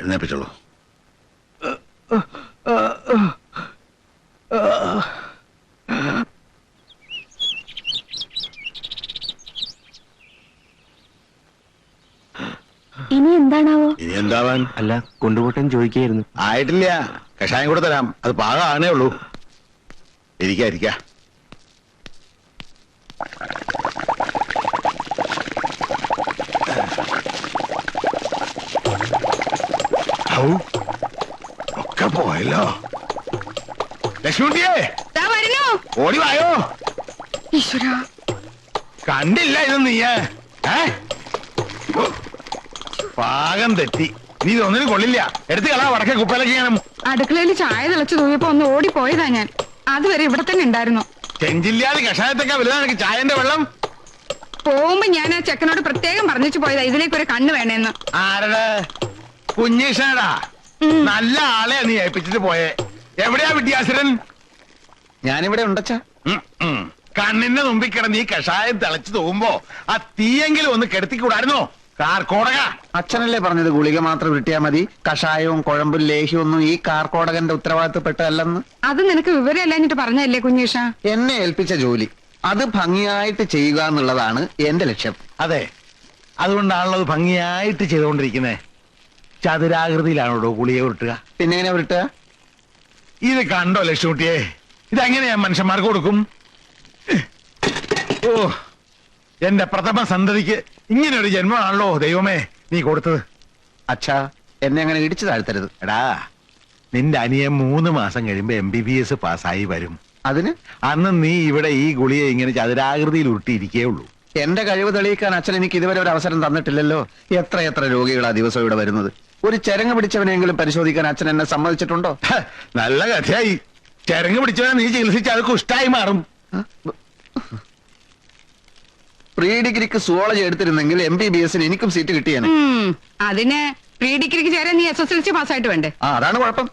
എഴുന്നേപ്പിച്ചോളൂ ഇനി എന്താണാവോ? ഇനി എന്താവാൻ? അല്ല കൊണ്ടുപോട്ടൻ ചോദിക്കായിരുന്നു. ആയിട്ടില്ല. കഷായം കൂടെ തരാം. അത് പാകാണേ ഉള്ളൂ. ഇരിക്കാ ഇരിക്ക. ഒക്കെ പോയല്ലോ. ലക്ഷ്മിയെ ഓടി വായോ. ഈശ്വര. കണ്ടില്ല ഇത് നീയ. പാകം തെറ്റി. നീ ഇതൊന്നിനും കൊള്ളില്ല. എടുത്ത് കളാ വടക്കേ കുപ്പയിലേക്ക് ഞാൻ അടുക്കളയിൽ ചായ തിളച്ചു തൂങ്ങിയപ്പോ ഒന്ന് ഓടിപ്പോയതാ ഞാൻ. അതുവരെ ഇവിടെ തന്നെ ഉണ്ടായിരുന്നു. ചെഞ്ചില്ലാതെ കഷായത്തൊക്കെ വലുതാണ് ചായന്റെ വെള്ളം? പോകുമ്പോ ഞാൻ ആ ചെക്കനോട് പ്രത്യേകം പറഞ്ഞിച്ചു പോയതാ ഇതിലേക്ക് ഒരു കണ്ണ് വേണേന്ന്. ആരടെ? കുഞ്ഞീഷടാ ഉം. നല്ല ആളെ നീ ഏൽപ്പിച്ചിട്ട് പോയെ. എവിടെയാ വിദ്യാസുരൻ? ഞാനിവിടെ ഉണ്ടച്ചാ. കണ്ണിന്റെ മുമ്പിൽ കിടന്ന് ഈ കഷായം തിളച്ചു തോകുമ്പോ ആ തീയെങ്കിലും ഒന്ന് കെടുത്തിക്കൂടായിരുന്നോ? കാർക്കോടക. അച്ഛനല്ലേ പറഞ്ഞത് ഗുളിക മാത്രം കിട്ടിയാ മതി. കഷായവും കുഴമ്പും ലേഹ്യവും ഒന്നും ഈ കാർക്കോടകന്റെ ഉത്തരവാദിത്തപ്പെട്ടതല്ലെന്ന്. അത് നിനക്ക് വിവരമല്ലാഞ്ഞിട്ട് പറഞ്ഞല്ലേ കുഞ്ഞീഷ? എന്നെ ഏൽപ്പിച്ച ജോലി. അത് ഭംഗിയായിട്ട് ചെയ്യുക എന്നുള്ളതാണ് എന്റെ ലക്ഷ്യം. അതെ. അതുകൊണ്ടാണല്ലോ അത് ഭംഗിയായിട്ട് ചെയ്തുകൊണ്ടിരിക്കുന്നേ. ചതുരാകൃതിയിലാണോ പുളിയെ ഉരുട്ടുക? പിന്നെ എങ്ങനെ വിട്ടുക ഇത് കണ്ടോ ലക്ഷ്മിക്കുട്ടിയെ? ഇതെങ്ങനെയാ മനുഷ്യന്മാർക്ക് കൊടുക്കും? ഓ എന്റെ പ്രഥമ സന്തതിക്ക് ഇങ്ങനെ ഒരു ജന്മമാണല്ലോ ദൈവമേ നീ കൊടുത്തത്. അച്ഛാ എന്നെ അങ്ങനെ ഇടിച്ചു താഴ്ത്തരുത്. എടാ നിന്റെ അനിയൻ മൂന്ന് മാസം കഴിയുമ്പോ എം ബി ബി എസ് പാസ്സായി വരും. അതിന്? അന്ന് നീ ഇവിടെ ഈ ഗുളിയെ ഇങ്ങനെ ചതുരാകൃതിയിൽ ഉരുട്ടിയിരിക്കേ ഉള്ളൂ. എന്റെ കഴിവ് തെളിയിക്കാൻ അച്ഛൻ എനിക്ക് ഇതുവരെ ഒരു അവസരം തന്നിട്ടില്ലല്ലോ. എത്ര എത്ര രോഗികളാ ദിവസം ഇവിടെ വരുന്നത്. ഒരു ചരങ്ങ് പിടിച്ചവനെങ്കിലും പരിശോധിക്കാൻ അച്ഛൻ എന്നെ സമ്മതിച്ചിട്ടുണ്ടോ? നല്ല കഥയായി. ചരങ്ങ് പിടിച്ചവനെ നീ ചികിത്സിച്ച് അത് കുഷ്ടായി മാറും. പ്രീ ഡിഗ്രിക്ക് സുവോളജി എടുത്തിരുന്നെങ്കിൽ എം ബി ബി എസിന് എനിക്കും സീറ്റ് കിട്ടിയാണ് അതിന് പ്രീ ഡിഗ്രിക്ക് ചേരാൻ നീ എസ് എസ് എൽ സി പാസ്സായിട്ട് വേണ്ടേ? ആ അതാണ് കുഴപ്പം.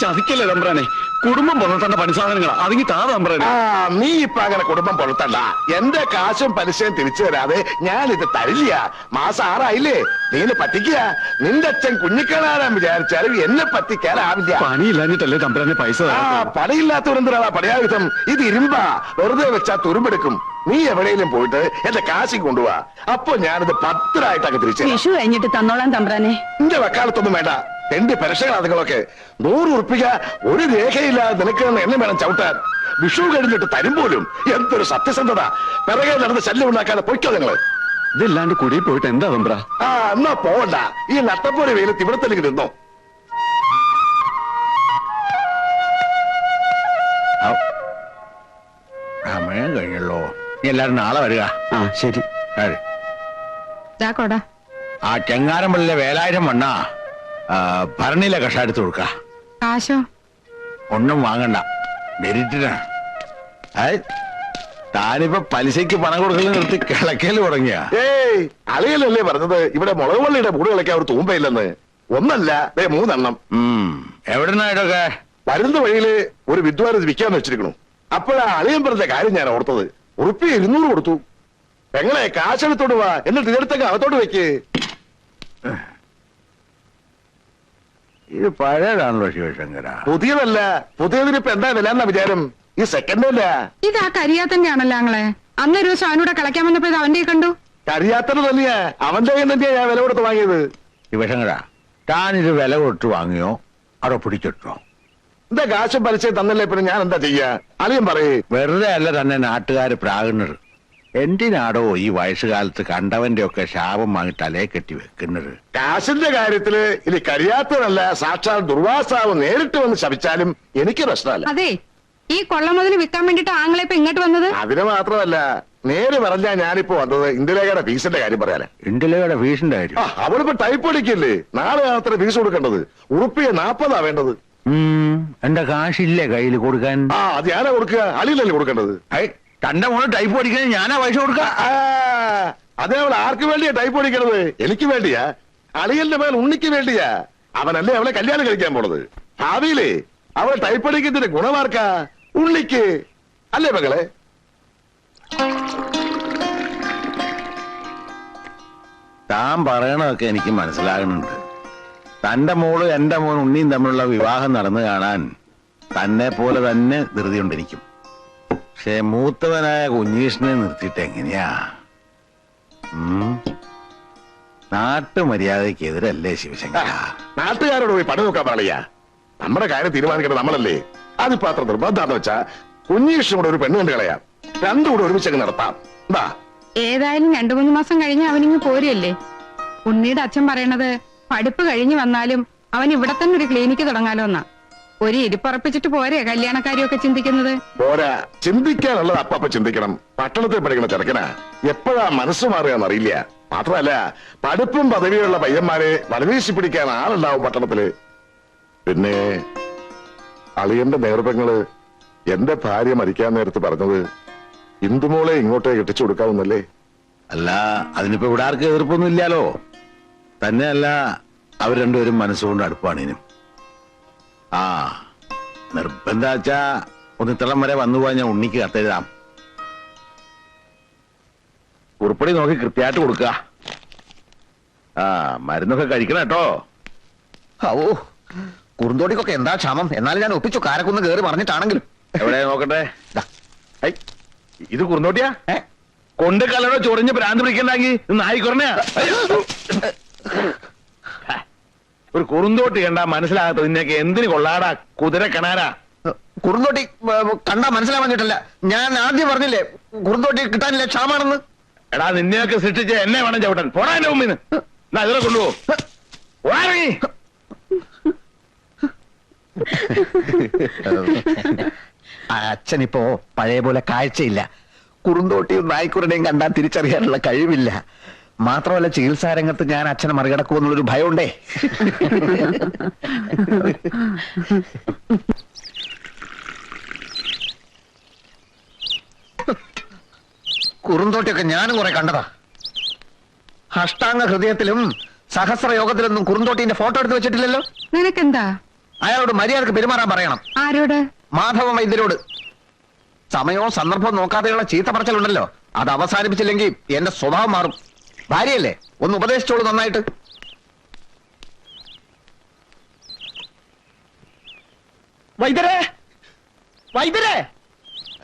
ചതിക്കല്ലേ തമ്പ്രാനെ? കുടുംബം പുലർത്തേണ്ട പണിസാധനങ്ങളാ അതിങ്ങി താ തമ്പ്രാനെ ആ നീ ഇപ്പൊ അങ്ങനെ കുടുംബം പുലർത്തണ്ട. എന്റെ കാശും പലിശയും തിരിച്ചു തരാതെ ഞാൻ ഇത് തരില്ല. മാസം ആറായില്ലേ? നീന് പറ്റിക്കുക. നിന്റെ അച്ഛൻ കുഞ്ഞിക്കണാരാൻ വിചാരിച്ചാലും എന്നെ പറ്റിക്കാനാവില്ല പണിയില്ലാഞ്ഞിട്ടല്ലേ തമ്പ്രാനെ പൈസ ആ തരാത്തത്? പടയായുധം ഇത് ഇരുമ്പാ. വെറുതെ വെച്ചാ തുരുമ്പെടുക്കും. നീ എവിടെയെങ്കിലും പോയിട്ട് എന്റെ കാശി കൊണ്ടുപോവാ അപ്പൊ ഞാനിത് പത്തിലായിട്ടൊക്കെ തിരിച്ചു. വിഷു കഴിഞ്ഞിട്ട് തന്നോളാം തമ്പ്രാനെ. നിന്റെ വക്കാലത്തൊന്നും വേണ്ട. രണ്ട് പരക്ഷകളാ അതുങ്ങളൊക്കെ. നൂറ് ഉറപ്പിക്ക ഒരു രേഖയില്ലാതെ നിനക്ക് എന്നെ വേണം ചവിട്ടാൻ. വിഷു കഴിഞ്ഞിട്ട് തരും പോലും. എന്തൊരു സത്യസന്ധത. പിറകെ നടന്ന് ശല്യം ഉണ്ടാക്കാതെ പൊയ്ക്കോ നിങ്ങൾ. ഇതില്ലാണ്ട് കുടി പോയിട്ട് എന്താ തമ്പ്ര? ആ എന്നാ പോവണ്ട. ഈ നട്ടപ്പോലെ വെയിലത്ത് ഇവിടെ തന്നെ നിന്നോ സമയം കഴിഞ്ഞല്ലോ. നീ എല്ലാരും നാളെ വരിക. ആ ശരി. ആ ചെങ്ങാരമ്പള്ളിലെ വേലായിരം വണ്ണ ഭരണിയിലെ കഷായം എടുത്ത് കൊടുക്ക. കാശോ? ഒന്നും വാങ്ങണ്ട. മെരിറ്റിനാണ് അത് താനിപ്പോ പലിശയ്ക്ക് പണം കൊടുക്കൽ നിർത്തി കിളക്കൽ തുടങ്ങിയ. ഏയ് അളിയലല്ലേ പറഞ്ഞത്? ഇവിടെ മുളക് വള്ളിയുടെ മൂട് കളിക്കാൻ ഒരു തൂമ്പയില്ലെന്ന്. ഒന്നല്ല ദേ മൂന്നെണ്ണം. എവിടുന്നായിട്ടൊക്കെ വരുന്ന വഴിയിൽ ഒരു വിദ്വാൻ ഇത് വിൽക്കാന്ന് വെച്ചിരിക്കണു. അപ്പോഴാ അളിയൻ പറഞ്ഞ കാര്യം ഞാൻ ഓർത്തത്. ഉറുപ്പി ഇരുന്നൂറ് കൊടുത്തു. പെങ്ങളെ കാശെടുത്തോട്ട് വാ? എന്നിട്ട് ഇതെടുത്തൊക്കെ അകത്തോട്ട് വെക്ക്. ഇത് പഴയതാണല്ലോ ശിവശങ്കര. പുതിയതല്ല. പുതിയതിന് ഇപ്പൊ എന്താ വില എന്നാ വിചാരം? ഈ സെക്കൻഡ് അല്ല? ഇത് ആ കരിയാത്തന്റെ ആണല്ലോ ആങ്ങളെ അന്നൊരു ദിവസം അവനൂടെ കളിക്കാൻ വന്നപ്പോ ഇത് അവന്റെ കണ്ടു. കരിയാത്തത് തന്നെയാ. അവന്റെ കയ്യിൽ തന്നെയാ ഞാൻ വില കൊടുത്ത് വാങ്ങിയത്. ശിവശങ്കര താൻ ഇത് വില കൊടുത്ത് വാങ്ങിയോ? അവിടെ പിടിച്ചിട്ടോ? എന്താ കാശും പലിശയും തന്നല്ലേ പിന്നെ ഞാൻ എന്താ ചെയ്യാ? അളിയൻ പറയേ. വെറുതെ അല്ല തന്നെ നാട്ടുകാര് പ്രാകുന്നത്. എന്തിനാടോ ഈ വയസ്സുകാലത്ത് കണ്ടവന്റെ ഒക്കെ ശാപം വാങ്ങി തലേ കെട്ടി വെക്കുന്നത്? കാശിന്റെ കാര്യത്തിൽ ഇനി കഴിയാത്തതല്ല സാക്ഷാൽ ദുർവാസാവ് നേരിട്ട് വന്ന് ശപിച്ചാലും എനിക്ക് പ്രശ്നമല്ല. അതെ ഈ കൊള്ള മുതൽ വിൽക്കാൻ വേണ്ടിട്ട് ആങ്ങളെ ഇപ്പൊ ഇങ്ങോട്ട് വന്നത്? അതിന് മാത്രമല്ല നേര് പറഞ്ഞാ ഞാനിപ്പോ വന്നത് ഇന്ദിരേഖയുടെ ഫീസിന്റെ കാര്യം പറയാനാ. ഇന്ത്യയുടെ ഫീസിന്റെ കാര്യം? ആ, അവളിപ്പോ ടൈപ്പ് അടിക്കില്ലേ? നാളെ അത്ര ഫീസ് കൊടുക്കേണ്ടത്. ഉറുപ്പിയെ നാപ്പതാ വേണ്ടത്. ഉം, എന്റെ കാശില്ലേ കയ്യിൽ കൊടുക്കാൻ? ആ അത് ഞാനാ കൊടുക്കുക. അളിയിലല്ലേ കൊടുക്കേണ്ടത്? ഐ, തന്റെ മോൾ ടൈപ്പ് പഠിക്കാൻ ഞാനാ പൈസ കൊടുക്ക. അതേ അവൾ ആർക്ക് വേണ്ടിയാ ടൈപ്പ് പഠിക്കണത്? എനിക്ക് വേണ്ടിയാ. അളിയന്റെ മേൽ ഉണ്ണിക്ക് വേണ്ടിയാ. അവനല്ലേ അവളെ കല്യാണം കഴിക്കാൻ പോണത്. ഭാവിയിലേ അവളെ ടൈപ്പ് അടിക്കുന്നതിന്റെ ഗുണമാർക്കാ ഉണ്ണിക്ക്. അല്ലേ മകളെ? താൻ പറയണതൊക്കെ എനിക്ക് മനസ്സിലാകുന്നുണ്ട്. തന്റെ മോൾ എന്റെ മോൻ ഉണ്ണിയും തമ്മിലുള്ള വിവാഹം നടന്നു കാണാൻ തന്നെ പോലെ തന്നെ ധൃതി കൊണ്ടിരിക്കും പക്ഷെ മൂത്തവനായ കുഞ്ഞീഷിനെ നിർത്തിയിട്ട് എങ്ങനെയാ? നാട്ടുമര്യാദയ്ക്ക് എതിരല്ലേ ശിവശങ്കര? നാട്ടുകാരോട് പോയി പണി നോക്കാൻ പറയ നമ്മുടെ കാര്യം തീരുമാനിക്കേണ്ടത് നമ്മളല്ലേ. അതിപ്പോ അത്ര നിർബന്ധാന്ന് വെച്ചാ കുഞ്ഞീഷും കൂടെ ഒരു പെണ്ണ് കണ്ടു കളയാം. രണ്ടും കൂടെ ഒരുമിച്ചങ്ങ് നടത്താം. എന്താ ഏതായാലും രണ്ടു മൂന്ന് മാസം കഴിഞ്ഞ് അവനിങ്ങ് പോരല്ലേ ഉണ്ണിയുടെ അച്ഛൻ പറയണത് പഠിപ്പ് കഴിഞ്ഞു വന്നാലും അവൻ ഇവിടെ തന്നെ ഒരു ക്ലിനിക്ക് തുടങ്ങാലോ എന്നാ ഒരു ഇരിപ്പറപ്പിച്ചിട്ട് പോരെ കല്യാണക്കാരിയൊക്കെ ചിന്തിക്കുന്നത്? പോരാ. ചിന്തിക്കാനുള്ളത് അപ്പ ചിന്തിക്കണം. പട്ടണത്തിൽ പഠിക്കണ ചെറുക്കനാ. എപ്പോഴാ മനസ്സ് മാറുകയെന്ന് അറിയില്ല. മാത്രമല്ല പഠിപ്പും പദവിയുള്ള പയ്യന്മാരെ വലവീശി പിടിക്കാൻ ആളുണ്ടാവും പട്ടണത്തിൽ. പിന്നെ അളിയന്റെ നേർപ്പങ്ങൾ എന്റെ ഭാര്യ മരിക്കാൻ നേരത്ത് പറഞ്ഞത് ഇന്ദുമോളെ ഇങ്ങോട്ടേ കെട്ടിച്ചു കൊടുക്കാവുന്നല്ലേ? അല്ല അതിനിപ്പോ ഇവിടെ ആർക്കും എതിർപ്പൊന്നും ഇല്ലാലോ തന്നെയല്ല അവർ രണ്ടുപേരും മനസ്സുകൊണ്ട് അടുപ്പാണ് ഇനും. ആ നിർബന്ധാച്ച ഒന്ന് ഇത്തളം വരെ വന്നു പോയാൽ ഞാൻ ഉണ്ണിക്ക് കത്തെഴുതാം. ഉറുപ്പടി നോക്കി കൃത്യമായിട്ട് കൊടുക്കുക. ആ മരുന്നൊക്കെ കഴിക്കണം കേട്ടോ. ഓ കുറുന്തോടിക്കൊക്കെ എന്താ ക്ഷാമം? എന്നാലും ഞാൻ ഒപ്പിച്ചു കാരക്കുന്ന് കയറി പറഞ്ഞിട്ടാണെങ്കിലും എവിടെ നോക്കട്ടെ? ഐ, ഇത് കുറുന്തോട്ടിയാ? ഏ? കൊണ്ട് കലടോ ചൊറിഞ്ഞ് ഭ്രാന്ത് പിടിക്കണ്ടെങ്കിൽ നായിക്കുറഞ്ഞ ഒരു കുറുന്തോട്ടി കണ്ടാ മനസ്സിലാകാത്ത നിന്നൊക്കെ എന്തിന് കൊള്ളാടാ കുതിര കണാരാ കുറുന്തോട്ടി കണ്ടാ മനസ്സിലാവാൻ ഞാൻ ആദ്യം പറഞ്ഞില്ലേ കുറുന്തോട്ടി കിട്ടാനില്ല ക്ഷാമാണെന്ന്? എടാ നിന്നെയൊക്കെ സൃഷ്ടിച്ച് എന്നെ വേണം ചവിട്ടൻ. പോടാ എന്റെ മുമ്പിന്ന്. എന്നാ ഇതിലെ കൊണ്ടുപോ. പോടാ അച്ഛനിപ്പോ പഴയ പോലെ കാഴ്ചയില്ല. കുറുന്തോട്ടിയും നായ്ക്കുരനെയും കണ്ടാൽ തിരിച്ചറിയാനുള്ള കഴിവില്ല. മാത്രമല്ല ചികിത്സാ രംഗത്ത് ഞാൻ അച്ഛനെ മറികടക്കുമെന്നുള്ളൊരു ഭയമുണ്ടേ. കുറുന്തോട്ടിയൊക്കെ ഞാനും കുറെ കണ്ടതാ. അഷ്ടാംഗ ഹൃദയത്തിലും സഹസ്ര യോഗത്തിലൊന്നും കുറുന്തോട്ടിന്റെ ഫോട്ടോ എടുത്ത് വെച്ചിട്ടില്ലല്ലോ? നിനക്കെന്താ? അയാളോട് മര്യാദയ്ക്ക് പെരുമാറാൻ പറയണം. ആരോട്? മാധവ വൈദ്യരോട്. സമയവും സന്ദർഭവും നോക്കാതെയുള്ള ചീത്ത പറച്ചിലുണ്ടല്ലോ. അത് അവസാനിപ്പിച്ചില്ലെങ്കിൽ എന്റെ സ്വഭാവം മാറും. ഭാര്യയല്ലേ? ഒന്ന് ഉപദേശിച്ചോളൂ നന്നായിട്ട്. വൈദ്യരെ! വൈദ്യരെ!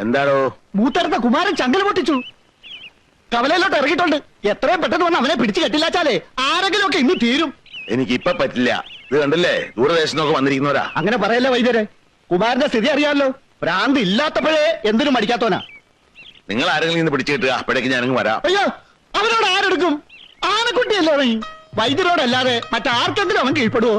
എന്താണോ മൂത്തടുത്ത കുമാരൻ ചങ്കൽ പൊട്ടിച്ചു. കവലയിലോട്ട് ഇറങ്ങിയിട്ടുണ്ട്. എത്രയും പെട്ടെന്ന് വന്ന് അവനെ പിടിച്ചു കെട്ടില്ലാച്ചാലേ ആരെങ്കിലും ഒക്കെ ഇന്ന് തീരും. എനിക്ക് ഇപ്പൊ പറ്റില്ല. ഇത് കണ്ടല്ലേ? ദൂരദേശത്തൊക്കെ വന്നിരിക്കുന്നവരാ. അങ്ങനെ പറയല്ലേ വൈദ്യരെ? കുമാരന്റെ സ്ഥിതി അറിയാമല്ലോ ഭ്രാന്ത് ഇല്ലാത്തപ്പോഴേ എന്തിനും മടിക്കാത്തവനാ. നിങ്ങൾ ആരെങ്കിലും ഇന്ന് പിടിച്ചു കിട്ടുക? അപ്പോഴേക്ക് ഞാനങ്ങ് വരാം. അയ്യോ! അവനോട് ആരെടുക്കും? ആനക്കുട്ടിയല്ലേ അവൻ? വൈദ്യരോടല്ലാതെ മറ്റാർക്കെങ്കിലും അവൻ കീഴ്പ്പെടുവോ?